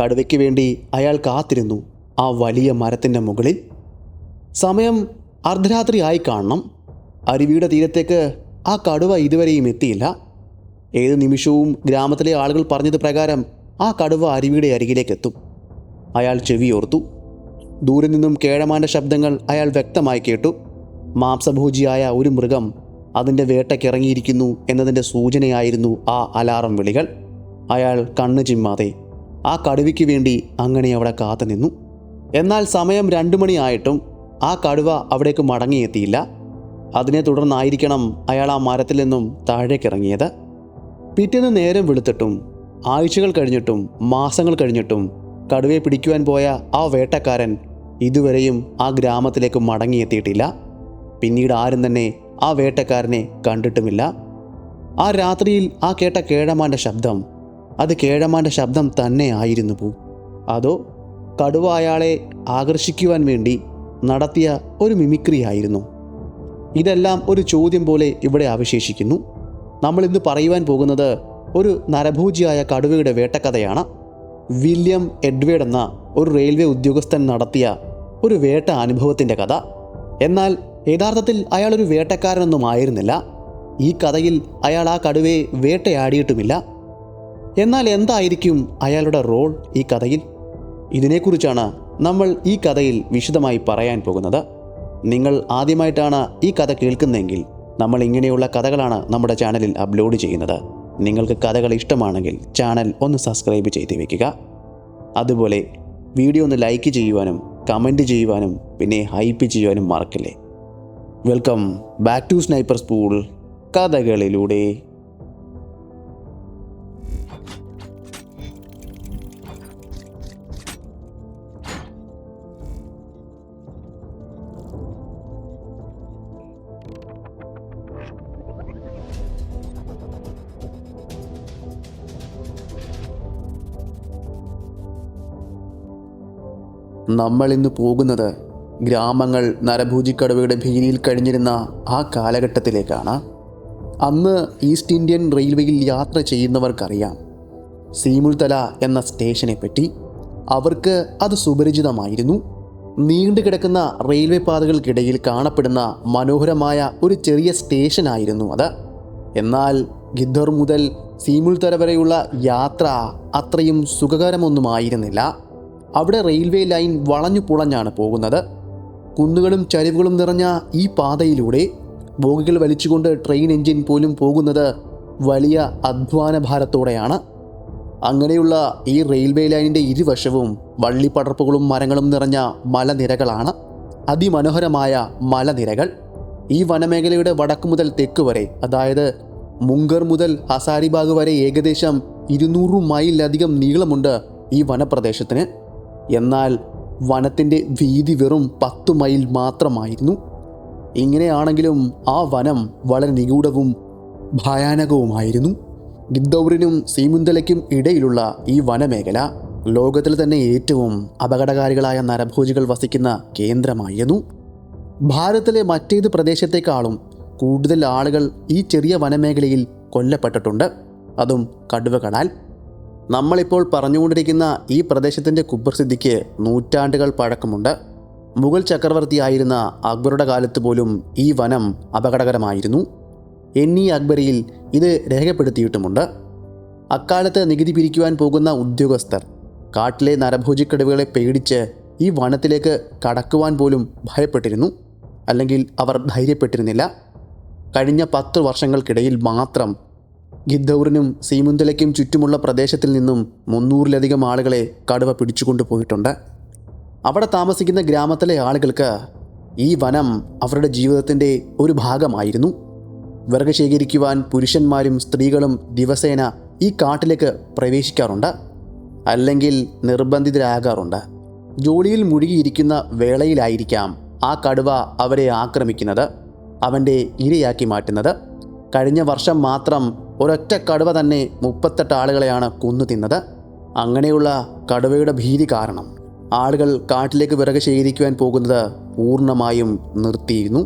കടുവയ്ക്ക് വേണ്ടി അയാൾ കാത്തിരുന്നു ആ വലിയ മരത്തിന്റെ മുകളിൽ. സമയം അർദ്ധരാത്രി ആയി കാണണം. അരുവിയുടെ തീരത്തേക്ക് ആ കടുവ ഇതുവരെയും എത്തിയില്ല. ഏത് നിമിഷവും ഗ്രാമത്തിലെ ആളുകൾ പറഞ്ഞത് പ്രകാരം ആ കടുവ അരുവിയുടെ അരികിലേക്ക് എത്തും. അയാൾ ചെവിയോർത്തു ദൂരെ നിന്നും കേഴമാന്റെ ശബ്ദങ്ങൾ അയാൾ വ്യക്തമായി കേട്ടു. മാംസഭോജിയായ ഒരു മൃഗം അതിന്റെ വേട്ടയ്ക്കിറങ്ങിയിരിക്കുന്നു എന്നതിന്റെ സൂചനയായിരുന്നു ആ അലാറം വിളികൾ. അയാൾ കണ്ണു ചിമ്മാതെ ആ കടുവയ്ക്ക് വേണ്ടി അങ്ങനെ അവിടെ കാത്തു നിന്നു. എന്നാൽ സമയം രണ്ടു മണിയായിട്ടും ആ കടുവ അവിടേക്ക് മടങ്ങിയെത്തിയില്ല. അതിനെ തുടർന്നായിരിക്കണം അയാൾ ആ മരത്തിൽ നിന്നും താഴേക്കിറങ്ങിയത്. പിറ്റേന്ന് നേരം വെളുത്തിട്ടും ആഴ്ചകൾ കഴിഞ്ഞിട്ടും മാസങ്ങൾ കഴിഞ്ഞിട്ടും കടുവയെ പിടിക്കുവാൻ പോയ ആ വേട്ടക്കാരൻ ഇതുവരെയും ആ ഗ്രാമത്തിലേക്ക് മടങ്ങിയെത്തിയിട്ടില്ല. പിന്നീട് ആരും തന്നെ ആ വേട്ടക്കാരനെ കണ്ടിട്ടുമില്ല. ആ രാത്രിയിൽ ആ കേട്ട കേഴമാന്റെ ശബ്ദം അത് കേഴമാന്റെ ശബ്ദം തന്നെ ആയിരുന്നു പോ. അതോ കടുവ അയാളെ ആകർഷിക്കുവാൻ വേണ്ടി നടത്തിയ ഒരു മിമിക്രി ആയിരുന്നു. ഇതെല്ലാം ഒരു ചോദ്യം പോലെ ഇവിടെ അവശേഷിക്കുന്നു. നമ്മൾ ഇന്ന് പറയുവാൻ പോകുന്നത് ഒരു നരഭൂജിയായ കടുവയുടെ വേട്ടക്കഥയാണ്. വില്യം എഡ്വേഡ് എന്ന ഒരു റെയിൽവേ ഉദ്യോഗസ്ഥൻ നടത്തിയ ഒരു വേട്ട അനുഭവത്തിന്റെ കഥ. എന്നാൽ യഥാർത്ഥത്തിൽ വേട്ടക്കാരനൊന്നും ആയിരുന്നില്ല. ഈ കഥയിൽ അയാൾ ആ കടുവയെ വേട്ടയാടിയിട്ടുമില്ല. എന്നാൽ എന്തായിരിക്കും അയാളുടെ റോൾ ഈ കഥയിൽ? ഇതിനെക്കുറിച്ചാണ് നമ്മൾ ഈ കഥയിൽ വിശദമായി പറയാൻ പോകുന്നത്. നിങ്ങൾ ആദ്യമായിട്ടാണ് ഈ കഥ കേൾക്കുന്നതെങ്കിൽ നമ്മൾ ഇങ്ങനെയുള്ള കഥകളാണ് നമ്മുടെ ചാനലിൽ അപ്ലോഡ് ചെയ്യുന്നത്. നിങ്ങൾക്ക് കഥകൾ ഇഷ്ടമാണെങ്കിൽ ചാനൽ ഒന്ന് സബ്സ്ക്രൈബ് ചെയ്ത് വെക്കുക. അതുപോലെ വീഡിയോ ഒന്ന് ലൈക്ക് ചെയ്യുവാനും കമന്റ് ചെയ്യുവാനും പിന്നെ ഹൈപ്പ് ചെയ്യുവാനും മറക്കില്ലേ. Welcome back to sniper school കഥകളിലൂടെ. നമ്മൾ ഇന്ന് പോകുന്നത് ഗ്രാമങ്ങൾ നരഭൂജിക്കടവയുടെ ഭീതിയിൽ കഴിഞ്ഞിരുന്ന ആ കാലഘട്ടത്തിലേക്കാണ്. അന്ന് ഈസ്റ്റ് ഇന്ത്യൻ റെയിൽവേയിൽ യാത്ര ചെയ്യുന്നവർക്കറിയാം. സീമുൾത്തല എന്ന സ്റ്റേഷനെ പറ്റി. അവർക്ക് അത് സുപരിചിതമായിരുന്നു. നീണ്ടുകിടക്കുന്ന റെയിൽവേ പാതകൾക്കിടയിൽ കാണപ്പെടുന്ന മനോഹരമായ ഒരു ചെറിയ സ്റ്റേഷനായിരുന്നു അത്. എന്നാൽ ഗിദ്ധർ മുതൽ സീമുൾത്തല വരെയുള്ള യാത്ര അത്രയും സുഖകരമൊന്നുമായിരുന്നില്ല. അവിടെ റെയിൽവേ ലൈൻ വളഞ്ഞു പുളഞ്ഞാണ് പോകുന്നത്. കുന്നുകളും ചരിവുകളും നിറഞ്ഞ ഈ പാതയിലൂടെ ബോഗികൾ വലിച്ചുകൊണ്ട് ട്രെയിൻ എഞ്ചിൻ പോലും പോകുന്നത് വലിയ അധ്വാന ഭാരത്തോടെയാണ്. അങ്ങനെയുള്ള ഈ റെയിൽവേ ലൈനിന്റെ ഇരുവശവും വള്ളിപ്പടർപ്പുകളും മരങ്ങളും നിറഞ്ഞ മലനിരകളാണ്. അതിമനോഹരമായ മലനിരകൾ. ഈ വനമേഖലയുടെ വടക്ക് മുതൽ തെക്ക് വരെ അതായത് മുങ്കർ മുതൽ ഹസാരിബാഗ് വരെ ഏകദേശം ഇരുന്നൂറ് മൈലിലധികം നീളമുണ്ട് ഈ വനപ്രദേശത്തിന്. എന്നാൽ വനത്തിന്റെ വീതി വെറും പത്ത് മൈൽ മാത്രമായിരുന്നു. ഇങ്ങനെയാണെങ്കിലും ആ വനം വളരെ നിഗൂഢവും ഭയാനകവുമായിരുന്നു. ഗിദ്ദൌറിനും സീമുന്തലയ്ക്കും ഇടയിലുള്ള ഈ വനമേഖല ലോകത്തിൽ തന്നെ ഏറ്റവും അപകടകാരികളായ നരഭോജികൾ വസിക്കുന്ന കേന്ദ്രമായിരുന്നു. ഭാരതത്തിലെ മറ്റേത് പ്രദേശത്തേക്കാളും കൂടുതൽ ആളുകൾ ഈ ചെറിയ വനമേഖലയിൽ കൊല്ലപ്പെട്ടിട്ടുണ്ട്. അതും കടുവകളാൽ. നമ്മളിപ്പോൾ പറഞ്ഞുകൊണ്ടിരിക്കുന്ന ഈ പ്രദേശത്തിന്റെ കുപ്രസിദ്ധിക്ക് നൂറ്റാണ്ടുകൾ പഴക്കമുണ്ട്. മുഗൾ ചക്രവർത്തിയായിരുന്ന അക്ബറുടെ കാലത്ത് പോലും ഈ വനം അപകടകരമായിരുന്നു. എന്നീ അക്ബരിയിൽ ഇത് രേഖപ്പെടുത്തിയിട്ടുമുണ്ട്. അക്കാലത്ത് നികുതി പിരിക്കുവാൻ പോകുന്ന ഉദ്യോഗസ്ഥർ കാട്ടിലെ നരഭോജിക്കടവുകളെ പേടിച്ച് ഈ വനത്തിലേക്ക് കടക്കുവാൻ പോലും ഭയപ്പെട്ടിരുന്നു. അല്ലെങ്കിൽ അവർ ധൈര്യപ്പെട്ടിരുന്നില്ല. കഴിഞ്ഞ പത്ത് വർഷങ്ങൾക്കിടയിൽ മാത്രം ഗിദ്ദൌറിനും സീമുന്തലയ്ക്കും ചുറ്റുമുള്ള പ്രദേശത്തിൽ നിന്നും മുന്നൂറിലധികം ആളുകളെ കടുവ പിടിച്ചുകൊണ്ടു പോയിട്ടുണ്ട് അവിടെ താമസിക്കുന്ന ഗ്രാമത്തിലെ ആളുകൾക്ക് ഈ വനം അവരുടെ ജീവിതത്തിന്റെ ഒരു ഭാഗമായിരുന്നു. വിറക് ശേഖരിക്കുവാൻ പുരുഷന്മാരും സ്ത്രീകളും ദിവസേന ഈ കാട്ടിലേക്ക് പ്രവേശിക്കാറുണ്ട്. അല്ലെങ്കിൽ നിർബന്ധിതരാകാറുണ്ട്. ജോലിയിൽ മുഴുകിയിരിക്കുന്ന വേളയിലായിരിക്കാം ആ കടുവ അവരെ ആക്രമിക്കുന്നത് അവന്റെ ഇരയാക്കി മാറ്റുന്നത്. കഴിഞ്ഞ വർഷം മാത്രം ഒരൊറ്റ കടുവ തന്നെ മുപ്പത്തെട്ട് ആളുകളെയാണ് കൊന്നു തിന്നത്. അങ്ങനെയുള്ള കടുവയുടെ ഭീതി കാരണം ആളുകൾ കാട്ടിലേക്ക് വിറക് ശേഖരിക്കുവാൻ പോകുന്നത് പൂർണമായും നിർത്തിയിരുന്നു.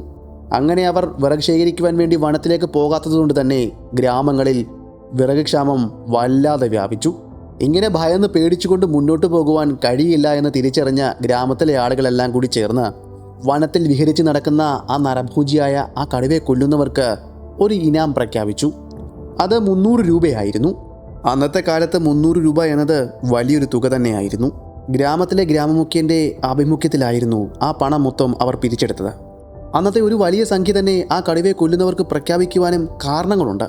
അങ്ങനെ അവർ വിറക് ശേഖരിക്കുവാൻ വേണ്ടി വനത്തിലേക്ക് പോകാത്തതുകൊണ്ട് തന്നെ ഗ്രാമങ്ങളിൽ വിറക് ക്ഷാമം വല്ലാതെ വ്യാപിച്ചു. ഇങ്ങനെ ഭയന്ന് പേടിച്ചുകൊണ്ട് മുന്നോട്ട് പോകുവാൻ കഴിയില്ല എന്ന് തിരിച്ചറിഞ്ഞ ഗ്രാമത്തിലെ ആളുകളെല്ലാം കൂടി ചേർന്ന് വനത്തിൽ വിഹരിച്ച് നടക്കുന്ന ആ നരഭൂജിയായ ആ കടുവയെ കൊല്ലുന്നവർക്ക് ഒരു ഇനാം പ്രഖ്യാപിച്ചു. അത് മുന്നൂറ് രൂപയായിരുന്നു. അന്നത്തെ കാലത്ത് മുന്നൂറ് രൂപ എന്നത് വലിയൊരു തുക തന്നെയായിരുന്നു. ഗ്രാമത്തിലെ ഗ്രാമമുഖ്യന്റെ ആഭിമുഖ്യത്തിലായിരുന്നു ആ പണം മൊത്തം അവർ പിരിച്ചെടുത്തത്. അന്നത്തെ ഒരു വലിയ സംഖ്യ തന്നെ ആ കടുവയെ കൊല്ലുന്നവർക്ക് പ്രഖ്യാപിക്കുവാനും കാരണങ്ങളുണ്ട്.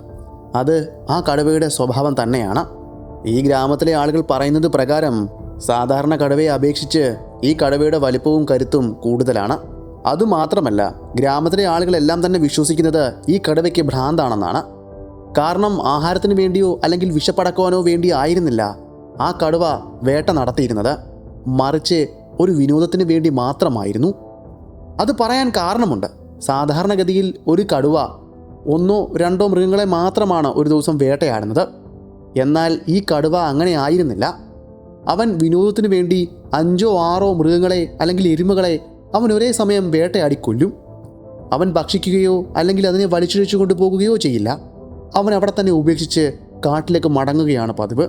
അത് ആ കടുവയുടെ സ്വഭാവം തന്നെയാണ്. ഈ ഗ്രാമത്തിലെ ആളുകൾ പറയുന്നത് പ്രകാരം സാധാരണ കടുവയെ അപേക്ഷിച്ച് ഈ കടുവയുടെ വലിപ്പവും കരുത്തും കൂടുതലാണ്. അതുമാത്രമല്ല ഗ്രാമത്തിലെ ആളുകളെല്ലാം തന്നെ വിശ്വസിക്കുന്നത് ഈ കടുവയ്ക്ക് ഭ്രാന്താണെന്നാണ്. കാരണം ആഹാരത്തിന് വേണ്ടിയോ അല്ലെങ്കിൽ വിഷപ്പടക്കുവാനോ വേണ്ടി ആയിരുന്നില്ല. ആ കടുവ വേട്ട നടത്തിയിരുന്നത്. മറിച്ച് ഒരു വിനോദത്തിന് വേണ്ടി മാത്രമായിരുന്നു. അത് പറയാൻ കാരണമുണ്ട്. സാധാരണഗതിയിൽ ഒരു കടുവ ഒന്നോ രണ്ടോ മൃഗങ്ങളെ മാത്രമാണ് ഒരു ദിവസം വേട്ടയാടുന്നത്. എന്നാൽ ഈ കടുവ അങ്ങനെ ആയിരുന്നില്ല. അവൻ വിനോദത്തിന് വേണ്ടി അഞ്ചോ ആറോ മൃഗങ്ങളെ അല്ലെങ്കിൽ എരുമകളെ അവൻ ഒരേ സമയം വേട്ടയാടി കൊല്ലും. അവൻ ഭക്ഷിക്കുകയോ അല്ലെങ്കിൽ അതിനെ വലിച്ചിഴച്ചു കൊണ്ടുപോകുകയോ ചെയ്യില്ല. അവൻ അവിടെ തന്നെ ഉപേക്ഷിച്ച് കാട്ടിലേക്ക് മടങ്ങുകയാണ് പതിവ്.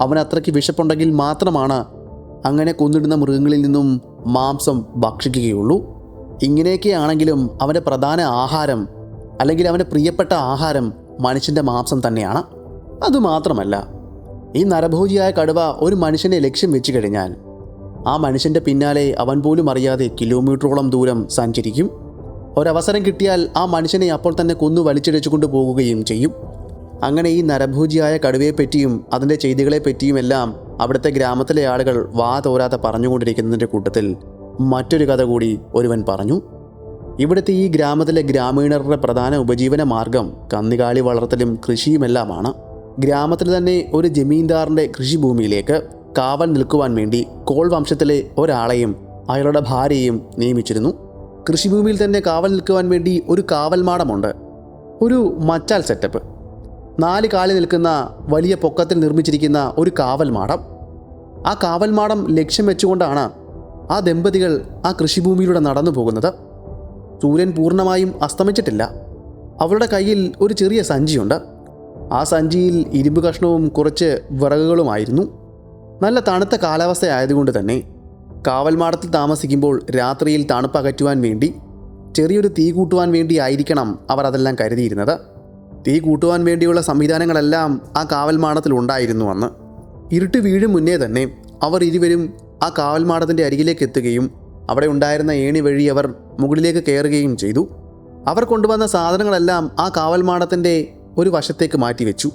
അവൻ അത്രയ്ക്ക് വിശപ്പുണ്ടെങ്കിൽ മാത്രമാണ് അങ്ങനെ കൊന്നിടുന്ന മൃഗങ്ങളിൽ നിന്നും മാംസം ഭക്ഷിക്കുകയുള്ളൂ. ഇങ്ങനെയൊക്കെയാണെങ്കിലും അവന്റെ പ്രധാന ആഹാരം അല്ലെങ്കിൽ അവന്റെ പ്രിയപ്പെട്ട ആഹാരം മനുഷ്യന്റെ മാംസം തന്നെയാണ്. അതുമാത്രമല്ല ഈ നരഭോജിയായ കടുവ ഒരു മനുഷ്യനെ ലക്ഷ്യം വെച്ച് കഴിഞ്ഞാൽ ആ മനുഷ്യന്റെ പിന്നാലെ അവൻ പോലും അറിയാതെ കിലോമീറ്ററോളം ദൂരം സഞ്ചരിക്കും. ഒരവസരം കിട്ടിയാൽ ആ മനുഷ്യനെ അപ്പോൾ തന്നെ കൊന്നു വലിച്ചിഴച്ചു കൊണ്ടുപോകുകയും ചെയ്യും. അങ്ങനെ ഈ നരഭൂജിയായ കടുവയെപ്പറ്റിയും അതിന്റെ ചെയ്തികളെപ്പറ്റിയും എല്ലാം അവിടുത്തെ ഗ്രാമത്തിലെ ആളുകൾ വാ തോരാതെ പറഞ്ഞുകൊണ്ടിരിക്കുന്നതിന്റെ കൂട്ടത്തിൽ മറ്റൊരു കഥ കൂടി ഒരുവൻ പറഞ്ഞു. ഇവിടുത്തെ ഈ ഗ്രാമത്തിലെ ഗ്രാമീണരുടെ പ്രധാന ഉപജീവന മാർഗം കന്നുകാലി വളർത്തലും കൃഷിയുമെല്ലാമാണ്. ഗ്രാമത്തിൽ തന്നെ ഒരു ജമീന്ദാറിന്റെ കൃഷിഭൂമിയിലേക്ക് കാവൽ നിൽക്കുവാൻ വേണ്ടി കോൾ വംശത്തിലെ ഒരാളെയും അയാളുടെ ഭാര്യയും നിയമിച്ചിരുന്നു. കൃഷിഭൂമിയിൽ തന്നെ കാവൽ നിൽക്കുവാൻ വേണ്ടി ഒരു കാവൽ മാടമുണ്ട്. ഒരു മച്ചാൽ സെറ്റപ്പ്. നാല് കാലി നിൽക്കുന്ന വലിയ പൊക്കത്തിൽ നിർമ്മിച്ചിരിക്കുന്ന ഒരു കാവൽ മാടം. ആ കാവൽ മാടം ലക്ഷ്യം വെച്ചുകൊണ്ടാണ് ആ ദമ്പതികൾ ആ കൃഷിഭൂമിയിലൂടെ നടന്നു പോകുന്നത്. സൂര്യൻ പൂർണമായും അസ്തമിച്ചിട്ടില്ല. അവരുടെ കയ്യിൽ ഒരു ചെറിയ സഞ്ചിയുണ്ട്. ആ സഞ്ചിയിൽ ഇരുമ്പ് കഷ്ണവും കുറച്ച് വിറകുകളുമായിരുന്നു. നല്ല തണുത്ത കാലാവസ്ഥ ആയതുകൊണ്ട് തന്നെ കാവൽമാടത്തിൽ താമസിക്കുമ്പോൾ രാത്രിയിൽ തണുപ്പ് അകറ്റുവാൻ വേണ്ടി ചെറിയൊരു തീ കൂട്ടുവാൻ വേണ്ടി ആയിരിക്കണം അവർ അതെല്ലാം കരുതിയിരുന്നത്. തീ കൂട്ടുവാൻ വേണ്ടിയുള്ള സംവിധാനങ്ങളെല്ലാം ആ കാവൽമാടത്തിൽ ഉണ്ടായിരുന്നു അന്ന്. ഇരുട്ട് വീഴും മുന്നേ തന്നെ അവർ ഇരുവരും ആ കാവൽമാടത്തിന്റെ അരികിലേക്ക് എത്തുകയും അവിടെ ഉണ്ടായിരുന്ന ഏണി വഴി അവർ മുകളിലേക്ക് കയറുകയും ചെയ്തു. അവർ കൊണ്ടുവന്ന സാധനങ്ങളെല്ലാം ആ കാവൽമാടത്തിന്റെ ഒരു വശത്തേക്ക് മാറ്റിവെച്ചു.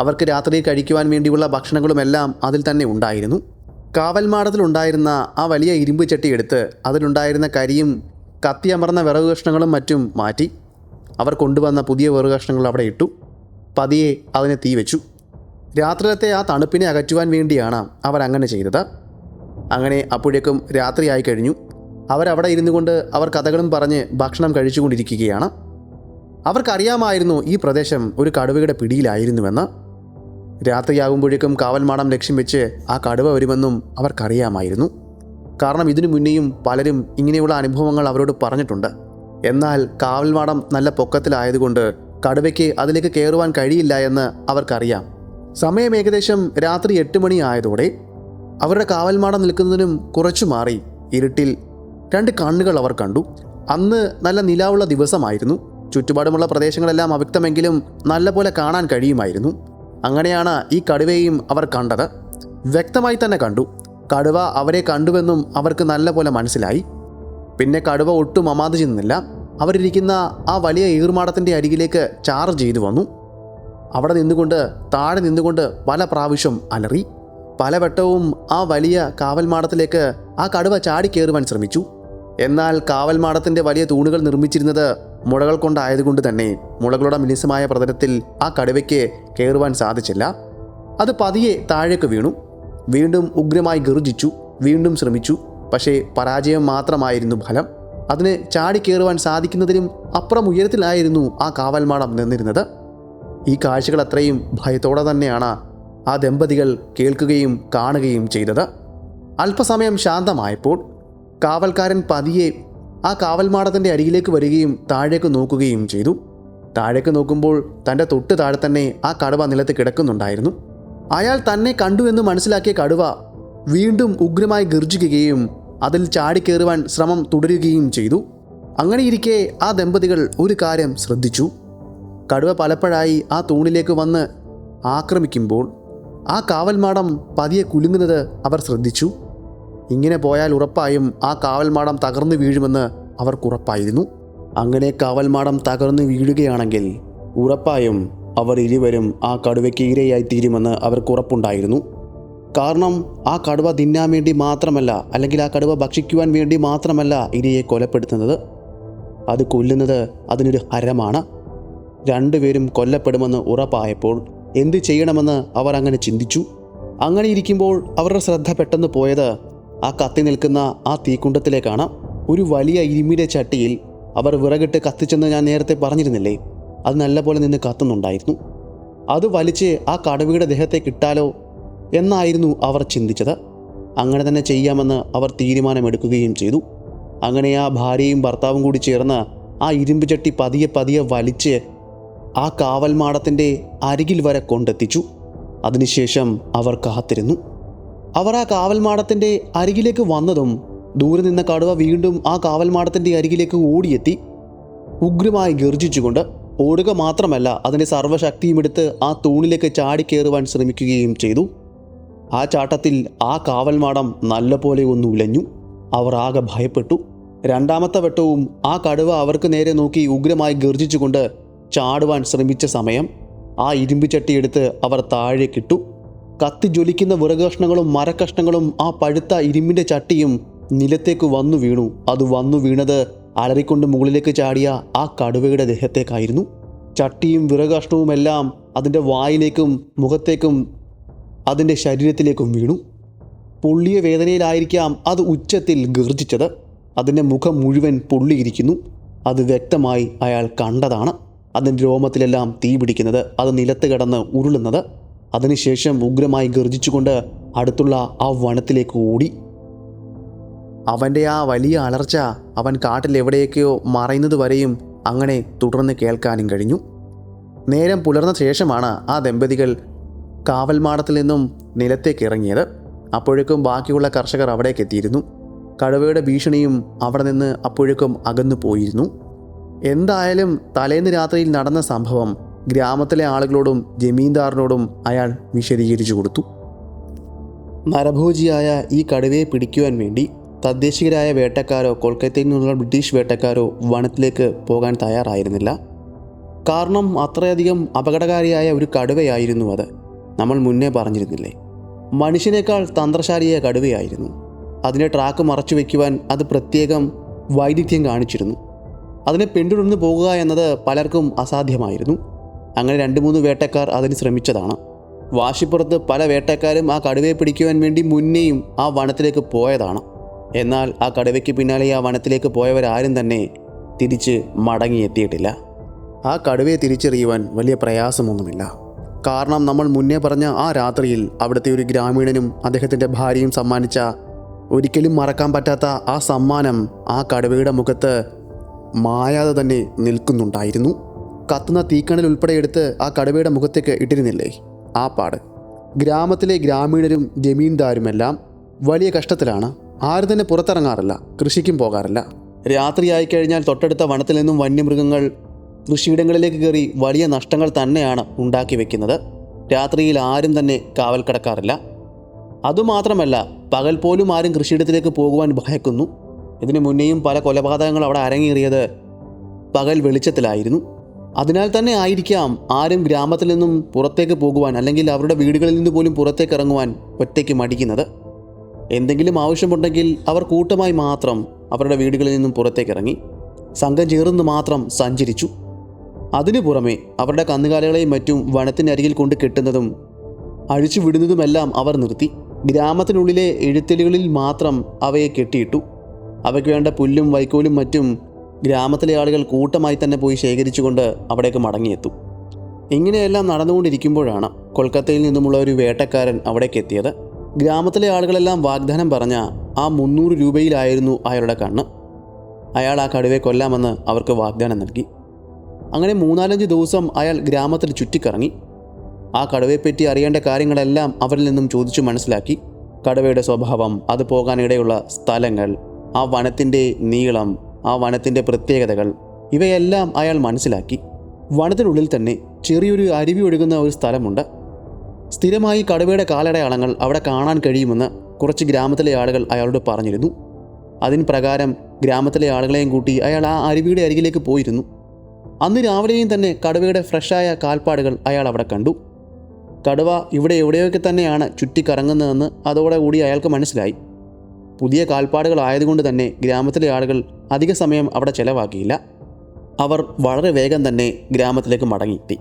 അവർക്ക് രാത്രി കഴിക്കുവാൻ വേണ്ടിയുള്ള ഭക്ഷണങ്ങളുമെല്ലാം അതിൽ തന്നെ ഉണ്ടായിരുന്നു. കാവൽമാടത്തിലുണ്ടായിരുന്ന ആ വലിയ ഇരുമ്പ് ചട്ടി എടുത്ത് അതിലുണ്ടായിരുന്ന കരിയും കത്തിയമർന്ന വിറക് കഷ്ണങ്ങളും മറ്റും മാറ്റി അവർ കൊണ്ടുവന്ന പുതിയ വിറക് കഷ്ണങ്ങൾ അവിടെ ഇട്ടു. പതിയെ അതിനെ തീ വെച്ചു. രാത്രിയിലത്തെ ആ തണുപ്പിനെ അകറ്റുവാൻ വേണ്ടിയാണ് അവർ അങ്ങനെ ചെയ്തത്. അങ്ങനെ അപ്പോഴേക്കും രാത്രിയായി കഴിഞ്ഞു. അവരവിടെ ഇരുന്നു കൊണ്ട് അവർ കഥകളും പറഞ്ഞ് ഭക്ഷണം കഴിച്ചുകൊണ്ടിരിക്കുകയാണ് അവർക്കറിയാമായിരുന്നു ഈ പ്രദേശം ഒരു കടുവയുടെ പിടിയിലായിരുന്നുവെന്ന്. രാത്രിയാകുമ്പോഴേക്കും കാവൽമാടം ലക്ഷ്യം വെച്ച് ആ കടുവ വരുമെന്നും അവർക്കറിയാമായിരുന്നു. കാരണം ഇതിനു മുന്നേയും പലരും ഇങ്ങനെയുള്ള അനുഭവങ്ങൾ അവരോട് പറഞ്ഞിട്ടുണ്ട്. എന്നാൽ കാവൽമാടം നല്ല പൊക്കത്തിലായതുകൊണ്ട് കടുവയ്ക്ക് അതിലേക്ക് കയറുവാൻ കഴിയില്ല എന്ന് അവർക്കറിയാം. സമയം ഏകദേശം രാത്രി എട്ട് മണി ആയതോടെ അവരുടെ കാവൽമാടം നിൽക്കുന്നതിനും കുറച്ചു മാറി. ഇരുട്ടിൽ രണ്ട് കണ്ണുകൾ അവർ കണ്ടു. അന്ന് നല്ല നിലാവുള്ള ദിവസമായിരുന്നു. ചുറ്റുപാടുമുള്ള പ്രദേശങ്ങളെല്ലാം അവ്യക്തമെങ്കിലും നല്ലപോലെ കാണാൻ കഴിയുമായിരുന്നു. അങ്ങനെയാണ് ഈ കടുവയെയും അവർ കണ്ടത്. വ്യക്തമായി തന്നെ കണ്ടു. കടുവ അവരെ കണ്ടുവെന്നും അവർക്ക് നല്ലപോലെ മനസ്സിലായി. പിന്നെ കടുവ ഒട്ടും അമാതെ ചെന്നില്ല അവരിരിക്കുന്ന ആ വലിയ ഈർമാടത്തിന്റെ അരികിലേക്ക് ചാർജ് ചെയ്തു വന്നു. അവിടെ നിന്നുകൊണ്ട് താഴെ നിന്നുകൊണ്ട് പല പ്രാവശ്യം അലറി. പല പലവട്ടവും ആ വലിയ കാവൽമാടത്തിലേക്ക് ആ കടുവ ചാടിക്കേറുവാൻ ശ്രമിച്ചു. എന്നാൽ കാവൽമാടത്തിന്റെ വലിയ തൂണുകൾ നിർമ്മിച്ചിരുന്നത് മുളകൾ കൊണ്ടായതുകൊണ്ട് തന്നെ മുളകളുടെ മിനുസമായ പ്രതലത്തിൽ ആ കടുവയ്ക്ക് കയറുവാൻ സാധിച്ചില്ല. അത് പതിയെ താഴേക്ക് വീണു. വീണ്ടും ഉഗ്രമായി ഗർജിച്ചു. വീണ്ടും ശ്രമിച്ചു. പക്ഷേ പരാജയം മാത്രമായിരുന്നു ഫലം. അതിന് ചാടിക്കേറുവാൻ സാധിക്കുന്നതിനും അപ്പുറം ഉയരത്തിലായിരുന്നു ആ കാവൽമാടം നിന്നിരുന്നത്. ഈ കാഴ്ചകൾ അത്രയും ഭയത്തോടെ തന്നെയാണ് ആ ദമ്പതികൾ കേൾക്കുകയും കാണുകയും ചെയ്തത്. അല്പസമയം ശാന്തമായപ്പോൾ കാവൽക്കാരൻ പതിയെ ആ കാവൽമാടത്തിന്റെ അരികിലേക്ക് വരികയും താഴേക്ക് നോക്കുകയും ചെയ്തു. താഴേക്ക് നോക്കുമ്പോൾ തന്റെ തൊട്ട് താഴെ തന്നെ ആ കടുവ നിലത്ത് കിടക്കുന്നുണ്ടായിരുന്നു. അയാൾ തന്നെ കണ്ടു എന്ന് മനസ്സിലാക്കിയ കടുവ വീണ്ടും ഉഗ്രമായി ഗർജിക്കുകയും അതിൽ ചാടിക്കേറുവാൻ ശ്രമം തുടരുകയും ചെയ്തു. അങ്ങനെയിരിക്കെ ആ ദമ്പതികൾ ഒരു കാര്യം ശ്രദ്ധിച്ചു. കടുവ പലപ്പോഴായി ആ തൂണിലേക്ക് വന്ന് ആക്രമിക്കുമ്പോൾ ആ കാവൽമാടം പതിയെ കുലുങ്ങുന്നത് അവർ ശ്രദ്ധിച്ചു. ഇങ്ങനെ പോയാൽ ഉറപ്പായും ആ കാവൽമാടം തകർന്നു വീഴുമെന്ന് അവർക്കുറപ്പായിരുന്നു അങ്ങനെ കാവൽമാടം തകർന്നു വീഴുകയാണെങ്കിൽ ഉറപ്പായും അവർ ഇരുവരും ആ കടുവയ്ക്ക് ഇരയായി തീരുമെന്ന് അവർക്കുറപ്പുണ്ടായിരുന്നു കാരണം ആ കടുവ തിന്നാൻ വേണ്ടി മാത്രമല്ല അല്ലെങ്കിൽ ആ കടുവ ഭക്ഷിക്കുവാൻ വേണ്ടി മാത്രമല്ല ഇരയെ കൊലപ്പെടുത്തുന്നത്. അത് കൊല്ലുന്നത് അതിനൊരു ഹരമാണ്. രണ്ടുപേരും കൊല്ലപ്പെടുമെന്ന് ഉറപ്പായപ്പോൾ എന്ത് ചെയ്യണമെന്ന് അവർ അങ്ങനെ ചിന്തിച്ചു. അങ്ങനെ ഇരിക്കുമ്പോൾ അവരുടെ ശ്രദ്ധ പെട്ടെന്ന് പോയത് ആ കത്തി നിൽക്കുന്ന ആ തീക്കുണ്ടത്തിലേക്കാണ് ഒരു വലിയ ഇരുമ്പിന്റെ ചട്ടിയിൽ അവർ വിറകിട്ട് കത്തിച്ചെന്ന് ഞാൻ നേരത്തെ പറഞ്ഞിരുന്നില്ലേ? അത് നല്ലപോലെ നിന്ന് കത്തുന്നുണ്ടായിരുന്നു. അത് വലിച്ച് ആ കടുവയുടെ ദേഹത്തെ കിട്ടാലോ എന്നായിരുന്നു അവർ ചിന്തിച്ചത്. അങ്ങനെ തന്നെ ചെയ്യാമെന്ന് അവർ തീരുമാനമെടുക്കുകയും ചെയ്തു. അങ്ങനെ ആ ഭാര്യയും ഭർത്താവും കൂടി ചേർന്ന് ആ ഇരുമ്പ് ചട്ടി പതിയെ പതിയെ വലിച്ച് ആ കാവൽമാടത്തിന്റെ അരികിൽ വരെ കൊണ്ടെത്തിച്ചു. അതിനുശേഷം അവർ കാത്തിരുന്നു. അവർ ആ കാവൽമാടത്തിന്റെ അരികിലേക്ക് വന്നതും ദൂരെ നിന്ന കടുവ വീണ്ടും ആ കാവൽമാടത്തിന്റെ അരികിലേക്ക് ഓടിയെത്തി ഉഗ്രമായി ഗർജിച്ചുകൊണ്ട് ഓടുക മാത്രമല്ല അതിന്റെ സർവശക്തിയും എടുത്ത് ആ തൂണിലേക്ക് ചാടിക്കേറുവാൻ ശ്രമിക്കുകയും ചെയ്തു. ആ ചാട്ടത്തിൽ ആ കാവൽമാടം നല്ലപോലെ ഒന്ന് ഉലഞ്ഞു. അവർ ആകെ ഭയപ്പെട്ടു. രണ്ടാമത്തെ വട്ടവും ആ കടുവ അവർക്ക് നേരെ നോക്കി ഉഗ്രമായി ഗർജിച്ചുകൊണ്ട് ചാടുവാൻ ശ്രമിച്ച സമയം ആ ഇരുമ്പ് ചട്ടിയെടുത്ത് അവർ താഴേക്കിട്ടു. കത്തി ജ്വലിക്കുന്ന വിറകഷ്ണങ്ങളും മരക്കഷ്ണങ്ങളും ആ പഴുത്ത ഇരുമ്പിന്റെ ചട്ടിയും നിലത്തേക്ക് വന്നു വീണു. അത് വന്നു വീണത് അലറിക്കൊണ്ട് മുകളിലേക്ക് ചാടിയ ആ കടുവയുടെ ദേഹത്തേക്കായിരുന്നു. ചട്ടിയും വിറകഷ്ണവും എല്ലാം അതിന്റെ വായിലേക്കും മുഖത്തേക്കും അതിന്റെ ശരീരത്തിലേക്കും വീണു. പൊള്ളിയ വേദനയിലായിരിക്കാം അത് ഉച്ചത്തിൽ ഗർജിച്ചത്. അതിന്റെ മുഖം മുഴുവൻ പൊള്ളിയിരിക്കുന്നു. അത് വ്യക്തമായി അയാൾ കണ്ടതാണ്. അതിന്റെ രോമത്തിലെല്ലാം തീ പിടിക്കുന്നത് അത് നിലത്ത് കിടന്ന് ഉരുളുന്നത്. അതിനുശേഷം ഉഗ്രമായി ഗർജിച്ചുകൊണ്ട് അടുത്തുള്ള ആ വനത്തിലേക്ക് ഓടി. അവന്റെ ആ വലിയ അലർച്ച അവൻ കാട്ടിൽ എവിടെയൊക്കെയോ മറയുന്നത് വരെയും അങ്ങനെ തുടർന്ന് കേൾക്കാനും കഴിഞ്ഞു. നേരം പുലർന്ന ശേഷമാണ് ആ ദമ്പതികൾ കാവൽമാടത്തിൽ നിന്നും നിലത്തേക്ക് ഇറങ്ങിയത്. അപ്പോഴേക്കും ബാക്കിയുള്ള കർഷകർ അവിടേക്ക് എത്തിയിരുന്നു. കടുവയുടെ ഭീഷണിയും അവിടെ നിന്ന് അപ്പോഴേക്കും അകന്നു പോയിരുന്നു. എന്തായാലും തലേന്ന് രാത്രിയിൽ നടന്ന സംഭവം ഗ്രാമത്തിലെ ആളുകളോടും ജമീന്ദാറിനോടും അയാൾ വിശദീകരിച്ചു കൊടുത്തു. നരഭോജിയായ ഈ കടുവയെ പിടിക്കുവാൻ വേണ്ടി തദ്ദേശികരായ വേട്ടക്കാരോ കൊൽക്കത്തയിൽ നിന്നുള്ള ബ്രിട്ടീഷ് വേട്ടക്കാരോ വനത്തിലേക്ക് പോകാൻ തയ്യാറായിരുന്നില്ല. കാരണം അത്രയധികം അപകടകാരിയായ ഒരു കടുവയായിരുന്നു അത്. നമ്മൾ മുന്നേ പറഞ്ഞിരുന്നില്ലേ? മനുഷ്യനേക്കാൾ തന്ത്രശാലിയായ കടുവയായിരുന്നു. അതിനെ ട്രാക്ക് മറച്ചു വയ്ക്കുവാൻ അത് പ്രത്യേകം വൈദഗ്ധ്യം കാണിച്ചിരുന്നു. അതിനെ പിന്തുടർന്ന് പോകുക എന്നത് പലർക്കും അസാധ്യമായിരുന്നു. അങ്ങനെ രണ്ട് മൂന്ന് വേട്ടക്കാർ അതിന് ശ്രമിച്ചതാണ്. വാശിപ്പുറത്ത് പല വേട്ടക്കാരും ആ കടുവയെ പിടിക്കുവാൻ വേണ്ടി മുന്നേയും ആ വനത്തിലേക്ക് പോയതാണ്. എന്നാൽ ആ കടുവയ്ക്ക് പിന്നാലെ ആ വനത്തിലേക്ക് പോയവരാരും തന്നെ തിരിച്ച് മടങ്ങിയെത്തിയിട്ടില്ല. ആ കടുവയെ തിരിച്ചറിയുവാൻ വലിയ പ്രയാസമൊന്നുമില്ല. കാരണം നമ്മൾ മുന്നേ പറഞ്ഞ ആ രാത്രിയിൽ അവിടുത്തെ ഒരു ഗ്രാമീണനും അദ്ദേഹത്തിന്റെ ഭാര്യയും സമ്മാനിച്ച ഒരിക്കലും മറക്കാൻ പറ്റാത്ത ആ സമ്മാനം ആ കടുവയുടെ മുഖത്ത് മായാതെ തന്നെ നിൽക്കുന്നുണ്ടായിരുന്നു. കത്തുന്ന തീക്കണൽ ഉൾപ്പെടെ എടുത്ത് ആ കടുവയുടെ മുഖത്തേക്ക് ഇട്ടിരുന്നില്ലേ? ആ പാട്. ഗ്രാമത്തിലെ ഗ്രാമീണരും ജമീൻദാരുമെല്ലാം വലിയ കഷ്ടത്തിലാണ്. ആരും തന്നെ പുറത്തിറങ്ങാറില്ല കൃഷിക്കും പോകാറില്ല. രാത്രിയായി കഴിഞ്ഞാൽ തൊട്ടടുത്ത വനത്തിൽ നിന്നും വന്യമൃഗങ്ങൾ കൃഷിയിടങ്ങളിലേക്ക് കയറി വലിയ നഷ്ടങ്ങൾ തന്നെയാണ് ഉണ്ടാക്കി വെക്കുന്നത്. രാത്രിയിൽ ആരും തന്നെ കാവൽ കിടക്കാറില്ല. അതുമാത്രമല്ല പകൽ പോലും ആരും കൃഷിയിടത്തിലേക്ക് പോകുവാൻ ഭയക്കുന്നു. ഇതിനു മുന്നേയും പല കൊലപാതകങ്ങൾ അവിടെ അരങ്ങേറിയത് പകൽ വെളിച്ചത്തിലായിരുന്നു. അതിനാൽ തന്നെ ആയിരിക്കാം ആരും ഗ്രാമത്തിൽ നിന്നും പുറത്തേക്ക് പോകുവാൻ അല്ലെങ്കിൽ അവരുടെ വീടുകളിൽ നിന്ന് പോലും പുറത്തേക്ക് ഇറങ്ങുവാൻ ഒറ്റയ്ക്ക് മടിക്കുന്നത്. എന്തെങ്കിലും ആവശ്യമുണ്ടെങ്കിൽ അവർ കൂട്ടമായി മാത്രം അവരുടെ വീടുകളിൽ നിന്നും പുറത്തേക്ക് ഇറങ്ങി സംഘം ചേർന്ന് മാത്രം സഞ്ചരിച്ചു. അതിനു പുറമെ അവരുടെ കന്നുകാലികളെയും മറ്റും വനത്തിനരികിൽ കൊണ്ട് കെട്ടുന്നതും അഴിച്ചു വിടുന്നതുമെല്ലാം അവർ നിർത്തി. ഗ്രാമത്തിനുള്ളിലെ എഴുത്തലുകളിൽ മാത്രം അവയെ കെട്ടിയിട്ടു. അവയ്ക്ക് വേണ്ട പുല്ലും വൈക്കോലും മറ്റും ഗ്രാമത്തിലെ ആളുകൾ കൂട്ടമായി തന്നെ പോയി ശേഖരിച്ചുകൊണ്ട് അവിടേക്ക് മടങ്ങിയെത്തും. ഇങ്ങനെയെല്ലാം നടന്നുകൊണ്ടിരിക്കുമ്പോഴാണ് കൊൽക്കത്തയിൽ നിന്നുമുള്ള ഒരു വേട്ടക്കാരൻ അവിടേക്ക് എത്തിയത്. ഗ്രാമത്തിലെ ആളുകളെല്ലാം വാഗ്ദാനം പറഞ്ഞ ആ മുന്നൂറ് രൂപയിലായിരുന്നു അയാളുടെ കണ്ണ്. അയാൾ ആ കടുവയെ കൊല്ലാമെന്ന് അവർക്ക് വാഗ്ദാനം നൽകി. അങ്ങനെ മൂന്നാലഞ്ച് ദിവസം അയാൾ ഗ്രാമത്തിൽ ചുറ്റിക്കറങ്ങി. ആ കടുവയെപ്പറ്റി അറിയേണ്ട കാര്യങ്ങളെല്ലാം അവരിൽ നിന്നും ചോദിച്ചു മനസ്സിലാക്കി. കടുവയുടെ സ്വഭാവം അത് പോകാനിടയുള്ള സ്ഥലങ്ങൾ ആ വനത്തിന്റെ നീളം ആ വനത്തിന്റെ പ്രത്യേകതകൾ ഇവയെല്ലാം അയാൾ മനസ്സിലാക്കി. വനത്തിനുള്ളിൽ തന്നെ ചെറിയൊരു അരുവി ഒഴുകുന്ന ഒരു സ്ഥലമുണ്ട്. സ്ഥിരമായി കടുവയുടെ കാലടയാളങ്ങൾ അവിടെ കാണാൻ കഴിയുമെന്ന് കുറച്ച് ഗ്രാമത്തിലെ ആളുകൾ അയാളോട് പറഞ്ഞിരുന്നു. അതിന് പ്രകാരം ഗ്രാമത്തിലെ ആളുകളെയും കൂട്ടി അയാൾ ആ അരുവിയുടെ അരികിലേക്ക് പോയിരുന്നു. അന്ന് രാവിലെയും തന്നെ കടുവയുടെ ഫ്രഷായ കാൽപ്പാടുകൾ അയാൾ അവിടെ കണ്ടു. കടുവ ഇവിടെ എവിടെയൊക്കെ തന്നെയാണ് ചുറ്റിക്കറങ്ങുന്നതെന്ന് അതോടെ കൂടി അയാൾക്ക് മനസ്സിലായി. പുതിയ കാൽപ്പാടുകളായതുകൊണ്ട് തന്നെ ഗ്രാമത്തിലെ ആളുകൾ അധിക സമയം അവിടെ ചെലവാക്കിയില്ല. അവർ വളരെ വേഗം തന്നെ ഗ്രാമത്തിലേക്ക് മടങ്ങിയെത്തി.